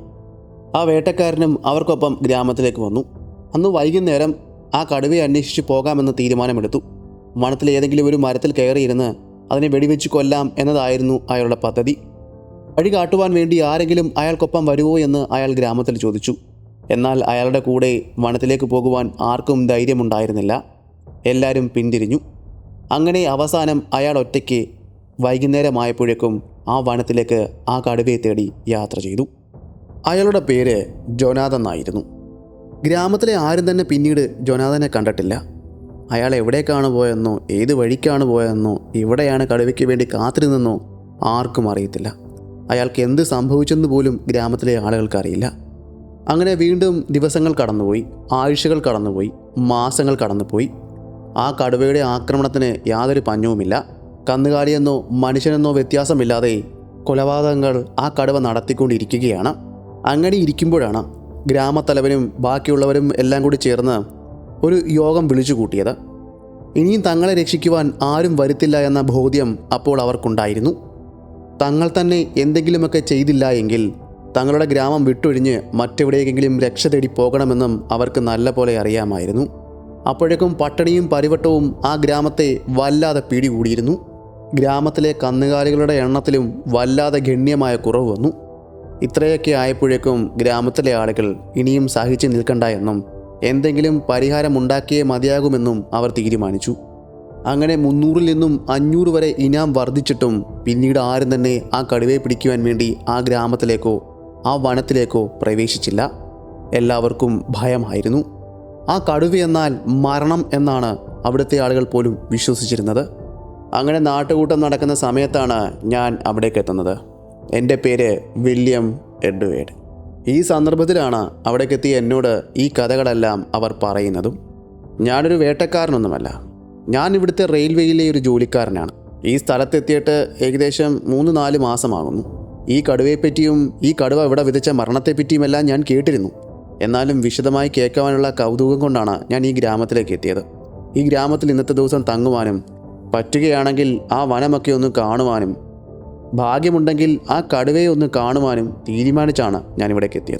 ആ വേട്ടക്കാരനും അവർക്കൊപ്പം ഗ്രാമത്തിലേക്ക് വന്നു. അന്ന് വൈകുന്നേരം ആ കടുവയെ അന്വേഷിച്ച് പോകാമെന്ന് തീരുമാനമെടുത്തു. വനത്തിൽ ഏതെങ്കിലും ഒരു മരത്തിൽ കയറിയിരുന്ന് അതിനെ വെടിവെച്ച് കൊല്ലാം എന്നതായിരുന്നു അയാളുടെ പദ്ധതി. വഴി കാട്ടുവാൻ വേണ്ടി ആരെങ്കിലും അയാൾക്കൊപ്പം വരുമോ എന്ന് അയാൾ ഗ്രാമത്തിൽ ചോദിച്ചു. എന്നാൽ അയാളുടെ കൂടെ വനത്തിലേക്ക് പോകുവാൻ ആർക്കും ധൈര്യമുണ്ടായിരുന്നില്ല. എല്ലാവരും പിന്തിരിഞ്ഞു. അങ്ങനെ അവസാനം അയാൾ ഒറ്റയ്ക്ക് വൈകുന്നേരമായപ്പോഴേക്കും ആ വനത്തിലേക്ക് ആ കടുവയെ തേടി യാത്ര ചെയ്തു. അയാളുടെ പേര് ജോനാഥൻ ഗ്രാമത്തിലെ ആരും തന്നെ പിന്നീട് ജോനാഥനെ കണ്ടിട്ടില്ല. അയാൾ എവിടേക്കാണ് പോയെന്നോ ഏത് വഴിക്കാണ് പോയെന്നോ എവിടെയാണ് കടുവയ്ക്ക് വേണ്ടി കാത്തിരുന്നെന്നോ ആർക്കും അറിയത്തില്ല. അയാൾക്ക് എന്ത് സംഭവിച്ചെന്ന് പോലും ഗ്രാമത്തിലെ ആളുകൾക്ക് അറിയില്ല. അങ്ങനെ വീണ്ടും ദിവസങ്ങൾ കടന്നുപോയി ആഴ്ചകൾ കടന്നുപോയി മാസങ്ങൾ കടന്നുപോയി. ആ കടുവയുടെ ആക്രമണത്തിന് യാതൊരു പഞ്ഞവുമില്ല. കന്നുകാലിയെന്നോ മനുഷ്യനെന്നോ വ്യത്യാസമില്ലാതെ കൊലപാതകങ്ങൾ ആ കടുവ നടത്തിക്കൊണ്ടിരിക്കുകയാണ്. അങ്ങനെ ഇരിക്കുമ്പോഴാണ് ഗ്രാമത്തലവനും ബാക്കിയുള്ളവരും എല്ലാം കൂടി ചേർന്ന് ഒരു യോഗം വിളിച്ചു കൂട്ടിയത്. ഇനിയും തങ്ങളെ രക്ഷിക്കുവാൻ ആരും വരുത്തില്ല എന്ന ബോധ്യം അപ്പോൾ അവർക്കുണ്ടായിരുന്നു. തങ്ങൾ തന്നെ എന്തെങ്കിലുമൊക്കെ ചെയ്തില്ല എങ്കിൽ തങ്ങളുടെ ഗ്രാമം വിട്ടൊഴിഞ്ഞ് മറ്റെവിടെയെങ്കിലും രക്ഷ തേടി പോകണമെന്നും അവർക്ക് നല്ല പോലെ അറിയാമായിരുന്നു. അപ്പോഴേക്കും പട്ടിണിയും പരിവട്ടവും ആ ഗ്രാമത്തെ വല്ലാതെ പിടികൂടിയിരുന്നു. ഗ്രാമത്തിലെ കന്നുകാലികളുടെ എണ്ണത്തിലും വല്ലാതെ ഗണ്യമായ കുറവ് വന്നു. ഇത്രയൊക്കെ ആയപ്പോഴേക്കും ഗ്രാമത്തിലെ ആളുകൾ ഇനിയും സഹിച്ചു നിൽക്കണ്ട എന്നും എന്തെങ്കിലും പരിഹാരമുണ്ടാക്കിയേ മതിയാകുമെന്നും അവർ തീരുമാനിച്ചു. അങ്ങനെ മുന്നൂറിൽ നിന്നും അഞ്ഞൂറ് വരെ ഇനാം വർദ്ധിച്ചിട്ടും പിന്നീട് ആരും തന്നെ ആ കടുവയെ പിടിക്കുവാൻ വേണ്ടി ആ ഗ്രാമത്തിലേക്കോ ആ വനത്തിലേക്കോ പ്രവേശിച്ചില്ല. എല്ലാവർക്കും ഭയമായിരുന്നു. ആ കടുവ എന്നാൽ മരണം എന്നാണ് അവിടുത്തെ ആളുകൾ പോലും വിശ്വസിച്ചിരുന്നത്. അങ്ങനെ നാട്ടുകൂട്ടം നടക്കുന്ന സമയത്താണ് ഞാൻ അവിടേക്ക് എത്തുന്നത്. എന്റെ പേര് വില്യം എഡ്വേഡ് ഈ സന്ദർഭത്തിലാണ് അവിടേക്കെത്തിയ എന്നോട് ഈ കഥകളെല്ലാം അവർ പറയുന്നതും. ഞാനൊരു വേട്ടക്കാരനൊന്നുമല്ല. ഞാൻ ഇവിടുത്തെ റെയിൽവേയിലെ ഒരു ജോലിക്കാരനാണ്. ഈ സ്ഥലത്തെത്തിയിട്ട് ഏകദേശം മൂന്ന് നാല് മാസമാകുന്നു. ഈ കടുവയെപ്പറ്റിയും ഈ കടുവ ഇവിടെ വിതച്ച മരണത്തെപ്പറ്റിയുമെല്ലാം ഞാൻ കേട്ടിരുന്നു. എന്നാലും വിശദമായി കേൾക്കുവാനുള്ള കൗതുകം കൊണ്ടാണ് ഞാൻ ഈ ഗ്രാമത്തിലേക്ക് എത്തിയത്. ഈ ഗ്രാമത്തിൽ ഇന്നത്തെ ദിവസം തങ്ങുവാനും പറ്റുകയാണെങ്കിൽ ആ വനമൊക്കെ ഒന്ന് കാണുവാനും ഭാഗ്യമുണ്ടെങ്കിൽ ആ കടുവയെ ഒന്ന് കാണുവാനും തീരുമാനിച്ചാണ് ഞാൻ ഇവിടേക്ക് എത്തിയത്.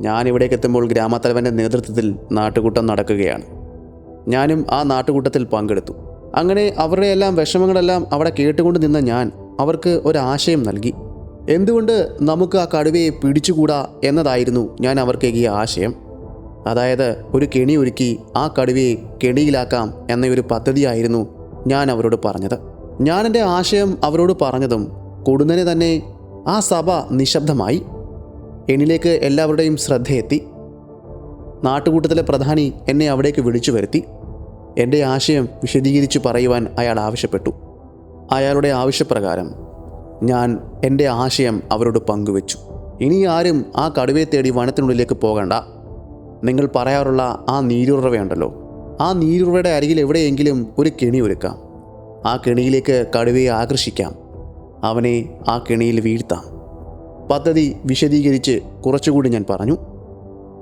ഞാൻ ഇവിടേക്ക് എത്തുമ്പോൾ ഗ്രാമത്തലവന്റെ നേതൃത്വത്തിൽ നാട്ടുകൂട്ടം നടക്കുകയാണ്. ഞാനും ആ നാട്ടുകൂട്ടത്തിൽ പങ്കെടുത്തു. അങ്ങനെ അവരുടെ എല്ലാം വിഷമങ്ങളെല്ലാം അവിടെ കേട്ടുകൊണ്ട് നിന്ന ഞാൻ അവർക്ക് ഒരാശയം നൽകി. എന്തുകൊണ്ട് നമുക്ക് ആ കടുവയെ പിടിച്ചുകൂടാ എന്നതായിരുന്നു ഞാൻ അവർക്കേകിയ ആശയം. അതായത് ഒരു കെണി ഒരുക്കി ആ കടുവയെ കെണിയിലാക്കാം എന്നൊരു പദ്ധതിയായിരുന്നു ഞാൻ അവരോട് പറഞ്ഞത്. ഞാൻ എന്റെ ആശയം അവരോട് പറഞ്ഞതും കൊടുന്നനെ തന്നെ ആ സഭ നിശബ്ദമായി. എണിലേക്ക് എല്ലാവരുടെയും ശ്രദ്ധയെത്തി. നാട്ടുകൂട്ടത്തിലെ പ്രധാനി എന്നെ അവിടേക്ക് വിളിച്ചു വരുത്തി. എന്റെ ആശയം വിശദീകരിച്ച് പറയുവാൻ അയാൾ ആവശ്യപ്പെട്ടു. അയാളുടെ ആവശ്യപ്രകാരം ഞാൻ എന്റെ ആശയം അവരോട് പങ്കുവെച്ചു. ഇനി ആരും ആ കടുവയെ തേടി വനത്തിനുള്ളിലേക്ക് പോകണ്ട. നിങ്ങൾ പറയാറുള്ള ആ നീരുറവയുണ്ടല്ലോ ആ നീരുറവയുടെ അരികിൽ എവിടെയെങ്കിലും ഒരു കെണി ഒരുക്കാം. ആ കെണിയിലേക്ക് കടുവയെ ആകർഷിക്കാം. അവനെ ആ കെണിയിൽ വീഴ്ത്താം. പദ്ധതി വിശദീകരിച്ച് കുറച്ചുകൂടി ഞാൻ പറഞ്ഞു.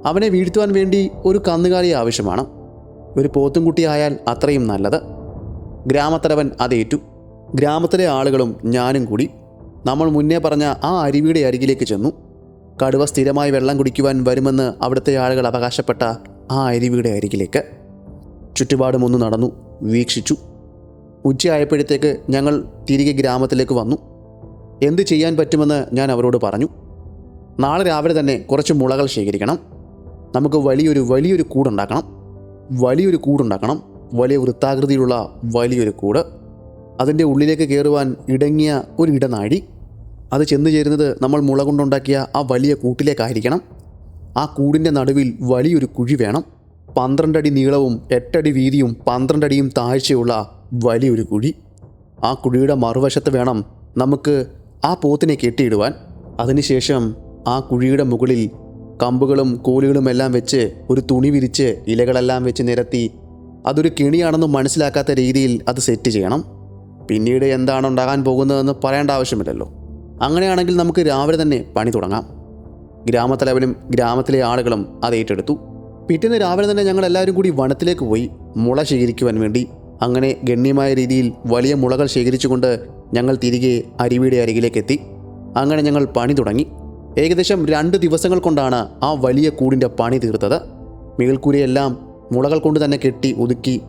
അവനെ വീഴ്ത്തുവാൻ വേണ്ടി ഒരു കന്നുകാലി ആവശ്യമാണ്. ഒരു പോത്തുംകുട്ടിയായാൽ അത്രയും നല്ലത്. ഗ്രാമത്തലവൻ അതേറ്റു. ഗ്രാമത്തിലെ ആളുകളും ഞാനും കൂടി നമ്മൾ മുന്നേ പറഞ്ഞ ആ അരുവിയുടെ അരികിലേക്ക് ചെന്നു. കടുവ സ്ഥിരമായി വെള്ളം കുടിക്കുവാൻ വരുമെന്ന് അവിടുത്തെ ആളുകൾ അവകാശപ്പെട്ട ആ അരുവിയുടെ അരികിലേക്ക്. ചുറ്റുപാടും ഒന്ന് നടന്നു വീക്ഷിച്ചു. ഉച്ചയായപ്പോഴത്തേക്ക് ഞങ്ങൾ തിരികെ ഗ്രാമത്തിലേക്ക് വന്നു. എന്ത് ചെയ്യാൻ പറ്റുമെന്ന് ഞാൻ അവരോട് പറഞ്ഞു. നാളെ രാവിലെ തന്നെ കുറച്ച് മുളകൾ ശേഖരിക്കണം. നമുക്ക് വലിയൊരു വലിയൊരു കൂടുണ്ടാക്കണം. വലിയൊരു കൂടുണ്ടാക്കണം. വലിയ വൃത്താകൃതിയിലുള്ള വലിയൊരു കൂട്. അതിന്റെ ഉള്ളിലേക്ക് കയറുവാൻ ഇടങ്ങിയ ഒരു ഇടനാഴി അത് ചെന്നു ചേരുന്നത് നമ്മൾ മുള കൊണ്ടുണ്ടാക്കിയ ആ വലിയ കൂട്ടിലേക്കായിരിക്കണം. ആ കൂടിന്റെ നടുവിൽ വലിയൊരു കുഴി വേണം. പന്ത്രണ്ടടി നീളവും എട്ടടി വീതിയും പന്ത്രണ്ടടിയും താഴ്ചയുള്ള വലിയൊരു കുഴി. ആ കുഴിയുടെ മറുവശത്ത് വേണം നമുക്ക് ആ പോത്തിനെ കെട്ടിയിടുവാൻ. അതിനുശേഷം ആ കുഴിയുടെ മുകളിൽ കമ്പുകളും കോലുകളും എല്ലാം വെച്ച് ഒരു തുണി വിരിച്ച് ഇലകളെല്ലാം വെച്ച് നിരത്തി അതൊരു കെണിയാണെന്ന് മനസ്സിലാക്കാത്ത രീതിയിൽ അത് സെറ്റ് ചെയ്യണം. പിന്നീട് എന്താണ് ഉണ്ടാകാൻ പോകുന്നതെന്ന് പറയേണ്ട ആവശ്യമില്ലല്ലോ. അങ്ങനെയാണെങ്കിൽ നമുക്ക് രാവിലെ തന്നെ പണി തുടങ്ങാം. ഗ്രാമത്തലവനും ഗ്രാമത്തിലെ ആളുകളും അത് ഏറ്റെടുത്തു. പിറ്റേന്ന് രാവിലെ തന്നെ ഞങ്ങൾ എല്ലാവരും കൂടി വനത്തിലേക്ക് പോയി മുള ശേഖരിക്കുവാൻ വേണ്ടി അങ്ങനെ ഗണ്യമായ രീതിയിൽ വലിയ മുളകൾ ശേഖരിച്ചുകൊണ്ട് ഞങ്ങൾ തിരികെ അരുവിയുടെ അരികിലേക്ക് എത്തി അങ്ങനെ ഞങ്ങൾ പണി തുടങ്ങി. ഏകദേശം രണ്ട് ദിവസങ്ങൾ കൊണ്ടാണ് ആ വലിയ കൂടിന്റെ പണി തീർത്തത്. മേൽക്കൂരയെല്ലാം മുളകൾ കൊണ്ട് തന്നെ കെട്ടി ഒതുക്കി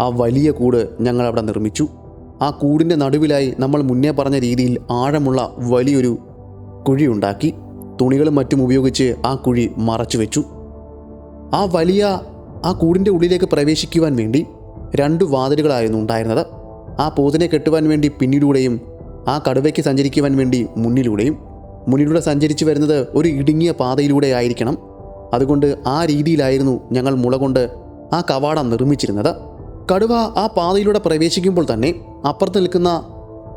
ആ വലിയ കൂട് ഞങ്ങൾ അവിടെ നിർമ്മിച്ചു. ആ കൂടിന്റെ നടുവിലായി നമ്മൾ മുന്നേ പറഞ്ഞ രീതിയിൽ ആഴമുള്ള വലിയൊരു കുഴി ഉണ്ടാക്കി തുണികളും മറ്റും ഉപയോഗിച്ച് ആ കുഴി മറച്ചു വെച്ചു. ആ വലിയ ആ കൂടിന്റെ ഉള്ളിലേക്ക് പ്രവേശിക്കുവാൻ വേണ്ടി രണ്ട് വാതിലുകളായിരുന്നു ഉണ്ടായിരുന്നത്. ആ പോതിനെ കെട്ടുവാൻ വേണ്ടി പിന്നിലൂടെയും ആ കടുവയ്ക്ക് സഞ്ചരിക്കുവാൻ വേണ്ടി മുന്നിലൂടെയും മുന്നിലൂടെ സഞ്ചരിച്ചു വരുന്നത് ഒരു ഇടുങ്ങിയ പാതയിലൂടെ ആയിരിക്കണം. അതുകൊണ്ട് ആ രീതിയിലായിരുന്നു ഞങ്ങൾ മുളകൊണ്ട് ആ കവാടം നിർമ്മിച്ചിരുന്നത്. കടുവ ആ പാതയിലൂടെ പ്രവേശിക്കുമ്പോൾ തന്നെ അപ്പുറത്ത് നിൽക്കുന്ന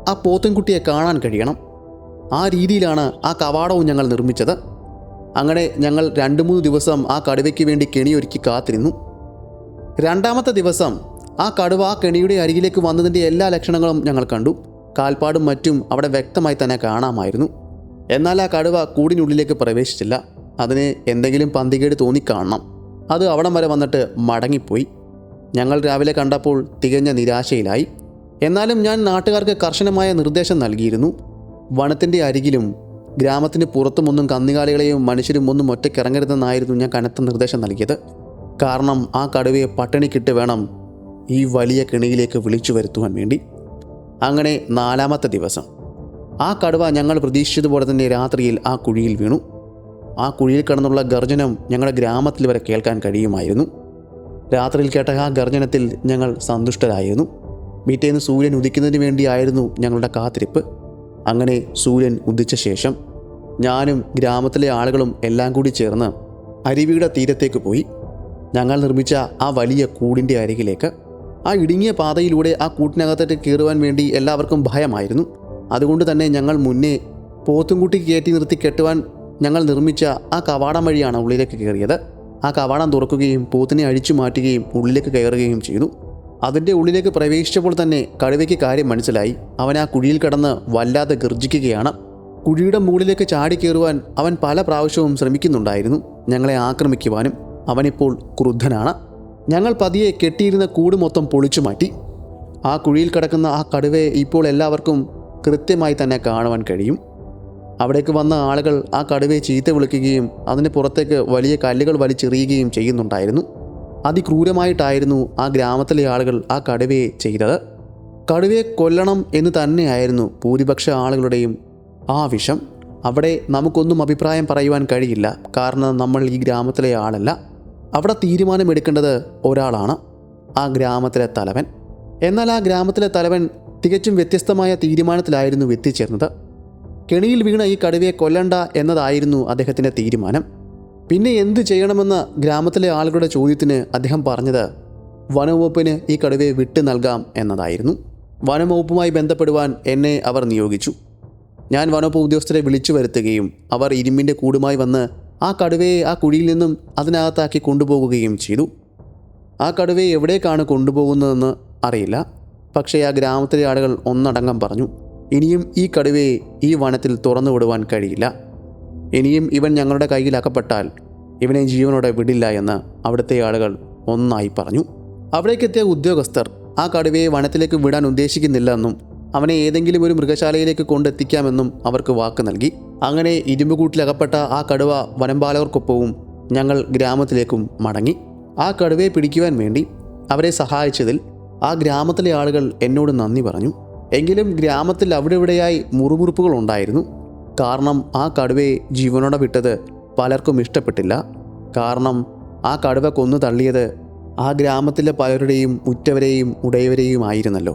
ആ പോത്തൻകുട്ടിയെ കാണാൻ കഴിയണം. ആ രീതിയിലാണ് ആ കവാടവും ഞങ്ങൾ നിർമ്മിച്ചത്. അങ്ങനെ ഞങ്ങൾ രണ്ട് മൂന്ന് ദിവസം ആ കടുവയ്ക്ക് വേണ്ടി കെണിയൊരുക്കി കാത്തിരുന്നു. രണ്ടാമത്തെ ദിവസം ആ കടുവ ആ കെണിയുടെ അരികിലേക്ക് വന്നതിന്റെ എല്ലാ ലക്ഷണങ്ങളും ഞങ്ങൾ കണ്ടു. കാൽപ്പാടും മറ്റും അവിടെ വ്യക്തമായി തന്നെ കാണാമായിരുന്നു. എന്നാൽ ആ കടുവ കൂടിനുള്ളിലേക്ക് പ്രവേശിച്ചില്ല. അതിന് എന്തെങ്കിലും പന്തികേട് തോന്നിക്കാണണം അത് അവിടം വരെ വന്നിട്ട് മടങ്ങിപ്പോയി. ഞങ്ങൾ രാവിലെ കണ്ടപ്പോൾ തികഞ്ഞ നിരാശയിലായി. എന്നാലും ഞാൻ നാട്ടുകാർക്ക് കർശനമായ നിർദ്ദേശം നൽകിയിരുന്നു. വനത്തിന്റെ അരികിലും ഗ്രാമത്തിന് പുറത്തുമൊന്നും കന്നുകാലികളെയും മനുഷ്യരും ഒന്നും ഒറ്റയ്ക്കിറങ്ങരുതെന്നായിരുന്നു ഞാൻ കനത്ത നിർദ്ദേശം നൽകിയത്. കാരണം ആ കടുവയെ പട്ടിണിക്കിട്ട് വേണം ഈ വലിയ കിണിയിലേക്ക് വിളിച്ചു വരുത്തുവാൻ വേണ്ടി. അങ്ങനെ നാലാമത്തെ ദിവസം. ആ കടുവ ഞങ്ങൾ പ്രതീക്ഷിച്ചതുപോലെ തന്നെ രാത്രിയിൽ ആ കുഴിയിൽ വീണു. ആ കുഴിയിൽ കിടന്നുള്ള ഗർജനം ഞങ്ങളുടെ ഗ്രാമത്തിൽ വരെ കേൾക്കാൻ കഴിയുമായിരുന്നു. രാത്രിയിൽ കേട്ട ആ ഗർജനത്തിൽ ഞങ്ങൾ സന്തുഷ്ടരായിരുന്നു. പിറ്റേന്ന് സൂര്യൻ ഉദിക്കുന്നതിന് വേണ്ടിയായിരുന്നു ഞങ്ങളുടെ കാത്തിരിപ്പ്. അങ്ങനെ സൂര്യൻ ഉദിച്ച ശേഷം ഞാനും ഗ്രാമത്തിലെ ആളുകളും എല്ലാം കൂടി ചേർന്ന് അരുവിയുടെ തീരത്തേക്ക് പോയി. ഞങ്ങൾ നിർമ്മിച്ച ആ വലിയ കൂടിന്റെ അരികിലേക്ക് ആ ഇടുങ്ങിയ പാതയിലൂടെ ആ കൂട്ടിനകത്തേക്ക് കയറുവാൻ വേണ്ടി എല്ലാവർക്കും ഭയമായിരുന്നു. അതുകൊണ്ട് തന്നെ ഞങ്ങൾ മുന്നേ പോത്തുംകുട്ടി കയറ്റി നിർത്തി കെട്ടുവാൻ ഞങ്ങൾ നിർമ്മിച്ച ആ കവാടം വഴിയാണ് ഉള്ളിലേക്ക് കയറിയത്. ആ കവാടം തുറക്കുകയും പൂത്തിനെ അഴിച്ചു മാറ്റുകയും ഉള്ളിലേക്ക് കയറുകയും ചെയ്തു. അതിന്റെ ഉള്ളിലേക്ക് പ്രവേശിച്ചപ്പോൾ തന്നെ കടുവയ്ക്ക് കാര്യം മനസ്സിലായി. അവൻ ആ കുഴിയിൽ കടന്ന് വല്ലാതെ ഗർജിക്കുകയാണ് കുഴിയുടെ മുകളിലേക്ക് ചാടി കയറുവാൻ അവൻ പല പ്രാവശ്യവും ശ്രമിക്കുന്നുണ്ടായിരുന്നു. ഞങ്ങളെ ആക്രമിക്കുവാനും അവനിപ്പോൾ ക്രുദ്ധനാണ്. ഞങ്ങൾ പതിയെ കെട്ടിയിരുന്ന കൂട് മൊത്തം പൊളിച്ചു മാറ്റി. ആ കുഴിയിൽ കിടക്കുന്ന ആ കടുവയെ ഇപ്പോൾ എല്ലാവർക്കും കൃത്യമായി തന്നെ കാണുവാൻ കഴിയും. അവിടേക്ക് വന്ന ആളുകൾ ആ കടുവയെ ചീത്ത വിളിക്കുകയും അതിന് പുറത്തേക്ക് വലിയ കല്ലുകൾ വലിച്ചെറിയുകയും ചെയ്യുന്നുണ്ടായിരുന്നു. അതിക്രൂരമായിട്ടായിരുന്നു ആ ഗ്രാമത്തിലെ ആളുകൾ ആ കടുവയെ ചെയ്തത്. കടുവയെ കൊല്ലണം എന്ന് തന്നെയായിരുന്നു ഭൂരിപക്ഷ ആളുകളുടെയും ആ വിഷം. അവിടെ നമുക്കൊന്നും അഭിപ്രായം പറയുവാൻ കഴിയില്ല. കാരണം നമ്മൾ ഈ ഗ്രാമത്തിലെ ആളല്ല. അവിടെ തീരുമാനമെടുക്കേണ്ടത് ഒരാളാണ്. ആ ഗ്രാമത്തിലെ തലവൻ. എന്നാൽ ആ ഗ്രാമത്തിലെ തലവൻ തികച്ചും വ്യത്യസ്തമായ തീരുമാനത്തിലായിരുന്നു എത്തിച്ചേർന്നത്. കെണിയിൽ വീണ ഈ കടുവയെ കൊല്ലണ്ട എന്നതായിരുന്നു അദ്ദേഹത്തിന്റെ തീരുമാനം. പിന്നെ എന്ത് ചെയ്യണമെന്ന ഗ്രാമത്തിലെ ആളുകളുടെ ചോദ്യത്തിന് അദ്ദേഹം പറഞ്ഞത് വനവകുപ്പിന് ഈ കടുവയെ വിട്ടു നൽകാം എന്നതായിരുന്നു. വനംവകുപ്പുമായി ബന്ധപ്പെടുവാൻ എന്നെ അവർ നിയോഗിച്ചു. ഞാൻ വനവകുപ്പ് ഉദ്യോഗസ്ഥരെ വിളിച്ചു വരുത്തുകയും അവർ ഇരുമ്പിന്റെ കൂടുമായി വന്ന് ആ കടുവയെ ആ കുഴിയിൽ നിന്നും അതിനകത്താക്കി കൊണ്ടുപോകുകയും ചെയ്തു. ആ കടുവയെ എവിടേക്കാണ് കൊണ്ടുപോകുന്നതെന്ന് അറിയില്ല. പക്ഷേ ആ ഗ്രാമത്തിലെ ആളുകൾ ഒന്നടങ്കം പറഞ്ഞു. ഇനിയും ഈ കടുവയെ ഈ വനത്തിൽ തുറന്നു വിടുവാൻ കഴിയില്ല. ഇനിയും ഇവൻ ഞങ്ങളുടെ കയ്യിൽ അകപ്പെട്ടാൽ ഇവനെ ജീവനോടെ വിടില്ല എന്ന് അവിടുത്തെ ആളുകൾ ഒന്നായി പറഞ്ഞു. അവിടേക്കെത്തിയ ഉദ്യോഗസ്ഥർ ആ കടുവയെ വനത്തിലേക്ക് വിടാൻ ഉദ്ദേശിക്കുന്നില്ലെന്നും അവനെ ഏതെങ്കിലും ഒരു മൃഗശാലയിലേക്ക് കൊണ്ടെത്തിക്കാമെന്നും അവർക്ക് വാക്ക് നൽകി. അങ്ങനെ ഇരുമ്പുകൂട്ടിലകപ്പെട്ട ആ കടുവ വനംപാലകർക്കൊപ്പവും ഞങ്ങൾ ഗ്രാമത്തിലേക്കും മടങ്ങി. ആ കടുവയെ പിടിക്കുവാൻ വേണ്ടി അവരെ സഹായിച്ചതിൽ ആ ഗ്രാമത്തിലെ ആളുകൾ എന്നോട് നന്ദി പറഞ്ഞു. എങ്കിലും ഗ്രാമത്തിൽ അവിടെ ഇവിടെയായി മുറുമുറുപ്പുകൾ ഉണ്ടായിരുന്നു. കാരണം ആ കടുവയെ ജീവനോടെ വിട്ടത് പലർക്കും ഇഷ്ടപ്പെട്ടില്ല. കാരണം ആ കടുവ കൊന്നു തള്ളിയത് ആ ഗ്രാമത്തിലെ പലരുടെയും ഉറ്റവരെയും ഉടയവരെയും ആയിരുന്നല്ലോ.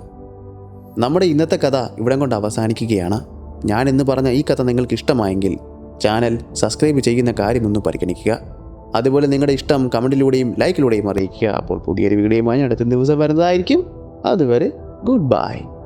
നമ്മുടെ ഇന്നത്തെ കഥ ഇവിടം കൊണ്ട് അവസാനിക്കുകയാണ്. ഞാൻ ഇന്ന് പറഞ്ഞ ഈ കഥ നിങ്ങൾക്ക് ഇഷ്ടമായെങ്കിൽ ചാനൽ സബ്സ്ക്രൈബ് ചെയ്യുന്ന കാര്യമൊന്ന് പരിഗണിക്കുക. അതുപോലെ നിങ്ങളുടെ ഇഷ്ടം കമന്റിലൂടെയും ലൈക്കിലൂടെയും അറിയിക്കുക. അപ്പോൾ പുതിയൊരു വീഡിയോയുമായി അടുത്ത ദിവസം വരുന്നതായിരിക്കും. അതുവരെ ഗുഡ് ബൈ.